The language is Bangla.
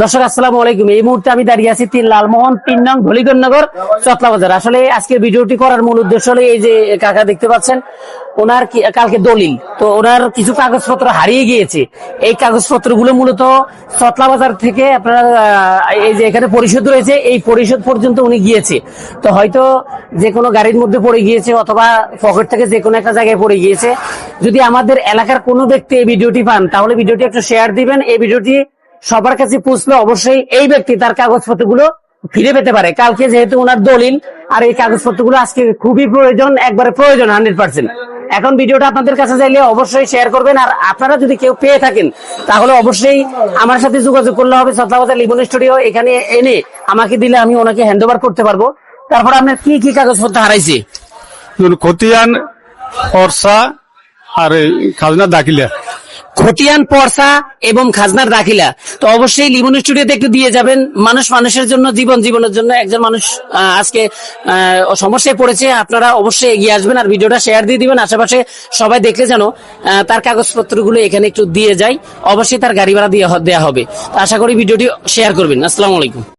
দর্শক, আসসালাম আলাইকুম। এই মুহূর্তে আমি দাঁড়িয়ে আছি তিন লালমোহন, তিন নং ধলিগঞ্জনগর চতলা বাজার। আসলে আজকের ভিডিওটি করার মূল উদ্দেশ্য হলো এই যে কাকা দেখতে পাচ্ছেন, ওনার কালকে দলিল। তো ওনার কিছু কাগজপত্র হারিয়ে গিয়েছে। এই কাগজপত্রগুলো মূলত চতলা বাজার থেকে আপনারা এই যে এখানে পরিশোধ রয়েছে, এই পরিশোধ পর্যন্ত উনি গিয়েছে। তো হয়তো যে কোনো গাড়ির মধ্যে পড়ে গিয়েছে অথবা পকেট থেকে যে কোনো একটা জায়গায় পড়ে গিয়েছে। যদি আমাদের এলাকার কোনো ব্যক্তি এই ভিডিওটি পান, তাহলে ভিডিওটি একটু শেয়ার দিবেন। এই ভিডিওটি সবার কাছে পৌঁছলে অবশ্যই এই ব্যক্তি তার কাগজপত্রগুলো ফিরে পেতে পারে। কালকে যেহেতু ওনার দলিল, আর এই কাগজপত্রগুলো আজকে খুবই প্রয়োজন, একবারে প্রয়োজন হান্ড্রেড পার্সেন্ট এখন ভিডিওটা আপনাদের কাছে চাইলে অবশ্যই শেয়ার করবেন, আর আপনারা যদি কেউ পেয়ে থাকেন, তাহলে অবশ্যই আমার সাথে যোগাযোগ করলে হবে সতলাবাজার লিবন স্টুডিও। এখানে এনে আমাকে দিলে আমি ওনাকে হ্যান্ড ওভার করতে পারব। তারপর আপনার কি কি কাগজপত্র হারাইছে? খতিয়ান, অর্সা, আর খাজনা দাখিলা। খতিয়ান, পর্সা এবং খাজনার দাখিলা। তো অবশ্যই লিমন স্টুডিওতে একটু দিয়ে যাবেন। মানুষ মানুষের জন্য, জীবন জীবনের জন্য একজন মানুষ আজকে সমস্যায় পড়েছে। আপনারা অবশ্যই এগিয়ে আসবেন আর ভিডিওটা শেয়ার দিয়ে দিবেন। আশেপাশে সবাই দেখলে যেন তার কাগজপত্রগুলো এখানে একটু দিয়ে যায়। অবশ্যই তার গাড়ি ভাড়া দিয়ে দেওয়া হবে। আশা করি ভিডিওটি শেয়ার করবেন। আসসালামু আলাইকুম।